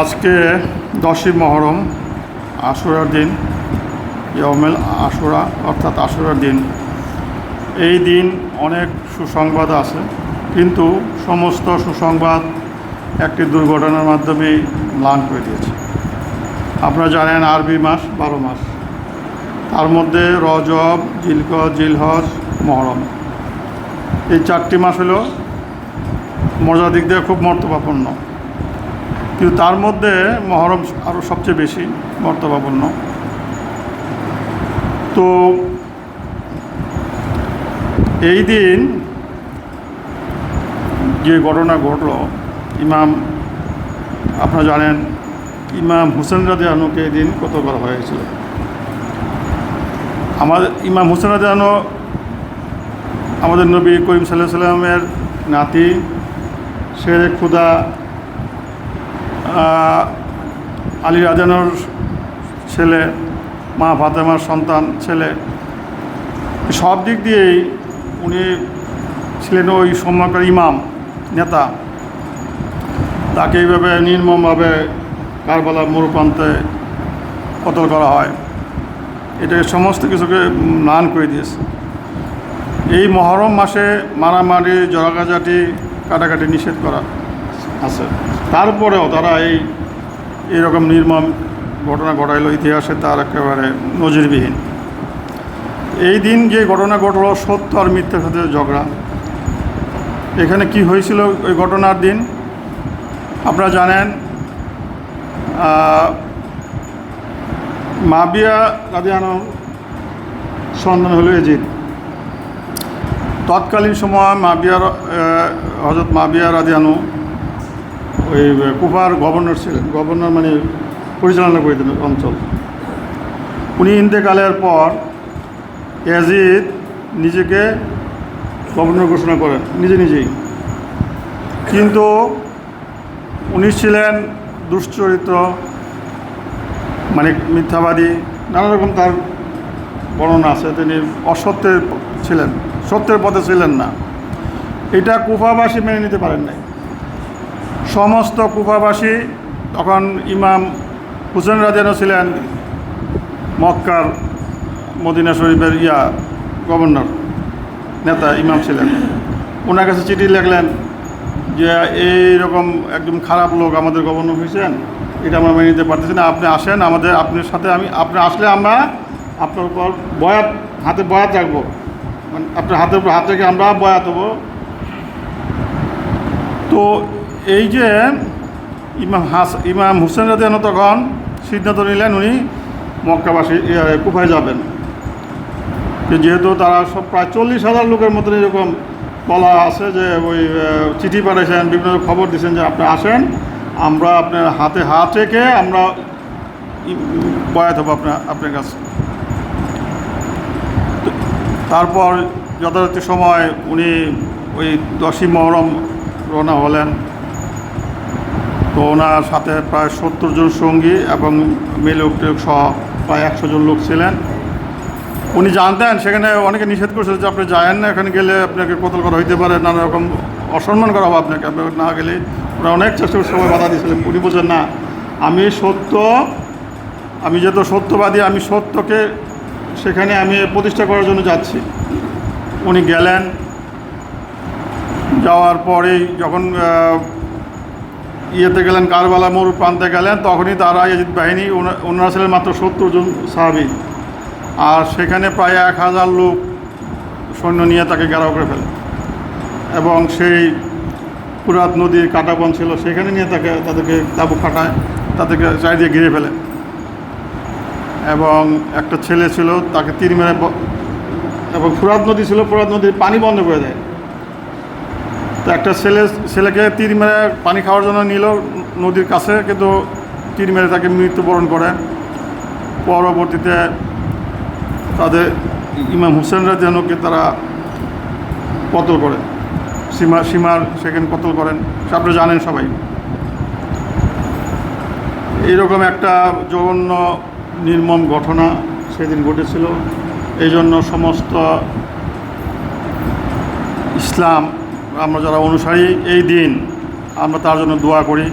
আজকে দশই মহরম, আশুরার দিন ইয়মেল আশুরা, অর্থাৎ আশুরার দিন। এই দিন অনেক সুসংবাদ আছে, কিন্তু সমস্ত সুসংবাদ একটি দুর্ঘটনার মাধ্যমে ম্লান করে দিয়েছে। আপনারা জানেন আরবি মাস, বারো মাস। তার মধ্যে রজব জিলক জিলহজ, মহরম। এই চারটি মাস হলো মজার দিক দিয়ে খুব মর্তবাপন্ন কিন্তু তার মধ্যে মহরম আরও সবচেয়ে বেশি মর্তবাপন্ন তো এই দিন যে ঘটনা ঘটল, ইমাম, আপনারা জানেন, ইমাম হুসেন রাজে আনুকে এই দিন হয়েছিল? আমাদের, ইমাম হুসেন রাজে আনু আমাদের নবী করিম সাল্লাহ সাল্লামের নাতি শেরে খুদা আলী রাজানোর ছেলে, মা ফাতেমার সন্তান, ছেলে। সব দিক দিয়েই উনি ছিলেন ওই সময়কার ইমাম, নেতা। তাকে এইভাবে নির্মমভাবে কারবালা মরুপ্রান্তে কতল করা হয়। এটা সমস্ত কিছুকে নান করে দিয়েছে। এই মহরম মাসে মারামারি, জরাগাজাটি, কাটাকাটি নিষেধ করা। আছে। তারপরেও তারা এই এরকম নির্মম ঘটনা ঘটাইল ইতিহাসে, তার একেবারে নজিরবিহীন। এই দিন যে ঘটনা ঘটলো, সত্য আর মিথ্যার সাথে ঝগড়া। এখানে কি হয়েছিল ওই ঘটনার দিন? আপনারা জানেন মাবিয়া রাজিয়ানো সন্ধান হলো এজিদ। তৎকালীন সময় মাবিয়ার হজরত মাবিয়া রাজিয়ানু ওই কুফার গভর্নর ছিলেন। গভর্নর মানে পরিচালনা করে অঞ্চল। উনি ইন্তেকালের পর ইয়াজিদ নিজেকে গভর্নর ঘোষণা করেন, নিজে নিজেই। কিন্তু উনি ছিলেন দুশ্চরিত্র মানে মিথ্যাবাদী নানা রকম তার বর্ণনা আছে। তিনি অসত্যের ছিলেন, সত্যের পথে ছিলেন না। এটা কুফাবাসী মেনে নিতে পারেন নাই। সমস্ত কুফাবাসী, তখন ইমাম হুসেন রাজানো ছিলেন, মক্কার মদিনা শরীফের ইয়া গভর্নর, নেতা, ইমাম ছিলেন। ওনার কাছে চিঠি লিখলেন যে এই রকম একদম খারাপ লোক আমাদের গভর্নর হয়েছেন, এটা আমরা মেনে নিতে পারতেছি না। আপনি আসেন, আমাদের, আপনার সাথে আমি, আপনি আসলে আমরা আপনার উপর বয়াত, হাতে বয়াত রাখব। মানে আপনার হাতের উপর, হাত রেখে আমরা বয়াত হব। তো এই যে ইমাম হাস, ইমাম হুসেন রাজিয়ানো তখন সিদ্ধান্ত নিলেন উনি মক্কাবাসী কুফায় যাবেন। যেহেতু তারা সব প্রায় চল্লিশ হাজার লোকের মতন এরকম বলা আছে যে ওই চিঠি পাঠিয়েছেন বিভিন্ন খবর দিয়েছেন যে আপনি আসেন, আমরা আপনার হাতে হাত রেখে আমরা বয়াত হব আপনার আপনার কাছে। তারপর যথাযথ সময় উনি ওই দশই মহরম রওনা হলেন। তো ওনার সাথে প্রায় সত্তর জন সঙ্গী এবং মেলোক টেলোক সহ প্রায় একশো জন লোক ছিলেন। উনি জানতেন, সেখানে অনেকে নিষেধ করছে যে আপনি যায়েন না, এখানে গেলে আপনাকে কতল করা হইতে পারে, নানা রকম অসম্মান করা হবে আপনাকে আপনি না গেলে ওরা অনেক চেষ্টা করে সবাই বাধা দিয়েছিলেন। উনি বলছেন, না, আমি সত্য, আমি যেহেতু সত্যবাদী, আমি সত্যকে সেখানে আমি প্রতিষ্ঠা করার জন্য যাচ্ছি। উনি গেলেন, যাওয়ার পরেই যখন ইয়েতে গেলেন, কারবালা মোড় প্রান্তে গেলেন, তখনই তারা ইয়াজিদ বাহিনী ওনা- ওনারা ছিলেন মাত্র সত্তর জন সাহাবি। আর সেখানে প্রায় এক হাজার লোক সৈন্য নিয়ে তাকে ঘেরাও করে ফেলে। এবং সেই পুরাত নদীর কাটাবন ছিল, সেখানে নিয়ে তাকে তাদেরকে তাবু খাটায় তাদেরকে চারিদিকে ঘিরে ফেলে। এবং একটা ছেলে ছিল, তাকে তীর মেরে এবং ফুরাত নদী ছিল ফুরাত নদীর পানি বন্ধ করে দেয়। তো একটা ছেলে, ছেলেকে তীর মেরে পানি খাওয়ার জন্য নিল নদীর কাছে, কিন্তু তীর মেরে তাকে মৃত্যুবরণ করে। পরবর্তীতে তাদের ইমাম হুসেন রাজানুকে তারা কতল করে। সীমা, সীমার সেখানে কতল করেন সে আপনারা জানেন সবাই। এইরকম একটা জঘন্য, নির্মম ঘটনা সেদিন ঘটেছিল। এই জন্য সমস্ত ইসলাম আমরা যারা অনুসারী এই দিন, আমরা তার জন্য দোয়া করি।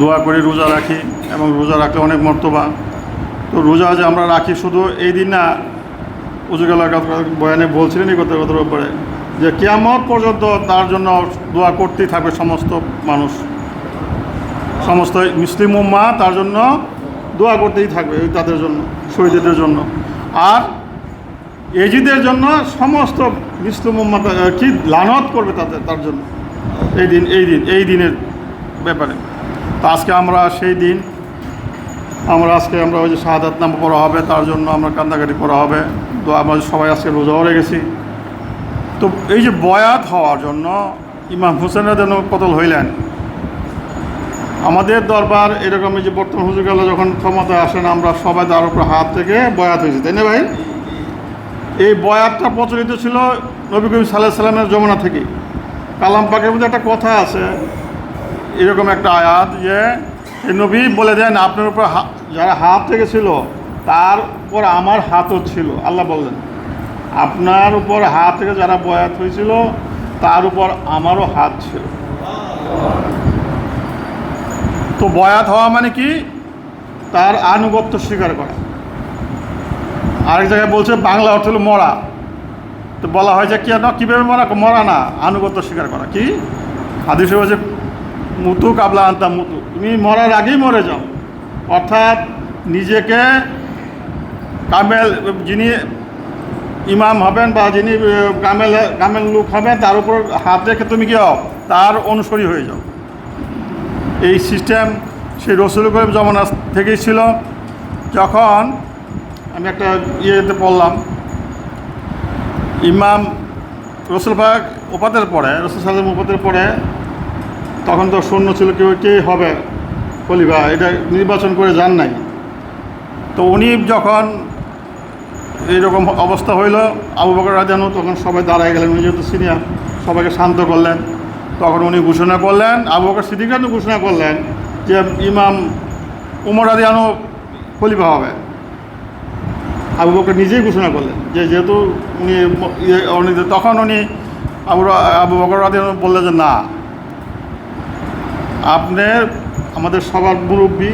দোয়া করি রোজা রাখি এবং রোজা রাখলে অনেক মর্তবা। তো রোজা যে আমরা রাখি শুধু এই দিন না উজুগালার বয়ানে বলছিলেন এই কথা কথার উপরে, যে কেয়ামত পর্যন্ত তার জন্য দোয়া করতেই থাকবে সমস্ত মানুষ। সমস্ত মুসলিম উম্মা তার জন্য দোয়া করতেই থাকবে তাদের জন্য, শহীদদের জন্য। আর এজিদের জন্য সমস্ত মুসলিম কি লানত করবে তাদের, তার জন্য। এই দিন এই দিন, এই দিনের ব্যাপারে। তো আজকে আমরা সেই দিন, আমরা আজকে আমরা ওই যে শাহাদাত নাম পড়া হবে, তার জন্য আমরা কান্দাকাটি করা হবে। তো আমরা সবাই আজকে রোজাও রেখেছি। তো এই যে বয়াত হওয়ার জন্য ইমাম হোসেনের যেন কতল হইলেন। আমাদের দরবার এরকম যে বর্তমান হুজুরগাল্লা যখন ক্ষমতায় আসেন, আমরা সবাই তার উপর হাত থেকে বয়াত হয়েছি। তাই না ভাই? এই বয়াতটা প্রচলিত ছিল নবী করিম সাল্লাহ সাল্লামের যমুনা থেকে। কালাম পাকের মধ্যে একটা কথা আছে, এরকম একটা আয়াত যে এই নবী বলে দেন, আপনার উপর যারা হাত থেকে ছিল তার উপর আমার হাতও ছিল। আল্লাহ বললেন, আপনার উপর হাত থেকে যারা বয়াত হয়েছিল, তার উপর আমারও হাত ছিল। তো বয়াত হওয়া মানে কি? তার আনুগত্য স্বীকার করা। আরেক জায়গায় বলছে, বাংলা অর্থ হলো মরা। তো বলা হয় যে কি না? কীভাবে মরা? মরা না, আনুগত্য স্বীকার করা। কি? হাদিসে বলছে, মুতু কাবলা আনতা মুতু। তুমি মরার আগেই মরে যাও। অর্থাৎ নিজেকে কামেল, যিনি ইমাম হবেন বা যিনি কামেল কামেল লোক হবেন, তার উপর হাত রেখে তুমি কি হও তার অনুসরী হয়ে যাও। এই সিস্টেম সেই রসুল করিম জমানা থেকেই ছিল। যখন আমি একটা ইয়েতে পড়লাম। ইমাম রসুল পাক ওপাতের পরে, রসুল সালাম ওপাতের পরে তখন তো শূন্য ছিল, কেউ কে হবে খলিফা? এটা নির্বাচন করে যান নাই। তো উনি যখন এইরকম অবস্থা হইল, আবু বকর রাজানু তখন সবাই দাঁড়ায় গেলেন, উনি যেহেতু সিনিয়র সবাইকে শান্ত করলেন। তখন উনি ঘোষণা করলেন, আবু বকর সিদ্দিকানু ঘোষণা করলেন যে ইমাম উমর রাজিয়ানু খলিফা হবে। আবু বকর নিজেই ঘোষণা করলেন যে যেহেতু উনি ইয়ে তখন উনি আবু আবু বকর রাজিয়ানু বললেন যে না। আপনার আমাদের সবার মুরব্বী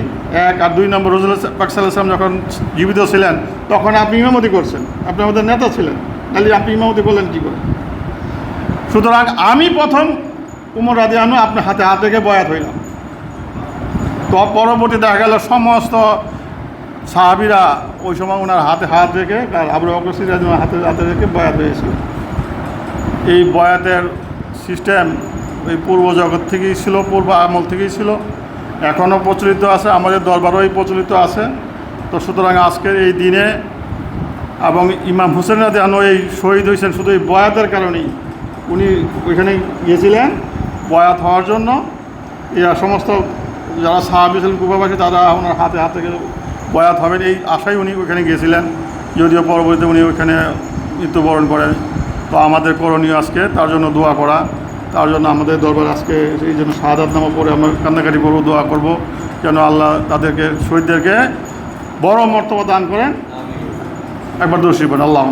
এক আর দুই নম্বর রজুল পাক সাল্লাম যখন জীবিত ছিলেন, তখন আপনি ইমামতি করছেন। আপনি আমাদের নেতা ছিলেন। তাহলে আপনি ইমামতি করলেন কী করে? সুতরাং আমি প্রথম উমর রাদিয়ানু আপনার হাতে হাত রেখে বয়াত হইলাম। তো পরবর্তী দেখা গেল সমস্ত সাহাবিরা ওই সময় ওনার হাতে হাত রেখে আর আবু বকর সিরাজ হাতে হাতে রেখে বয়াত হয়েছিল। এই বয়াতের সিস্টেম ওই পূর্ব জগৎ থেকেই ছিল, পূর্ব আমল থেকেই ছিল। এখনও প্রচলিত আছে, আমাদের দরবারও এই প্রচলিত আছে। তো সুতরাং আজকের এই দিনে এবং ইমাম হোসেন রাদিয়ানু এই শহীদ হয়েছেন শুধু এই বয়াতের কারণেই। উনি ওইখানে গিয়েছিলেন বয়াত হওয়ার জন্য। এই সমস্ত যারা সাহাবি ছিলেন কুবাবাসী তারা ওনার হাতে হাতে বয়াত হবেন, এই আশাই উনি ওইখানে গিয়েছিলেন যদিও পরবর্তীতে উনি ওইখানে মৃত্যুবরণ করেন। তো আমাদের করণীয় আজকে, তার জন্য দোয়া করা। তার জন্য আমাদের দরবার আজকে এই জন্য শাহাদাত নামা পরে আমরা কান্নাকাটি করব, দোয়া করব, যেন আল্লাহ তাদেরকে, শহীদদেরকে বড় মর্তবা দান করেন। একবার দোষী আল্লাহ।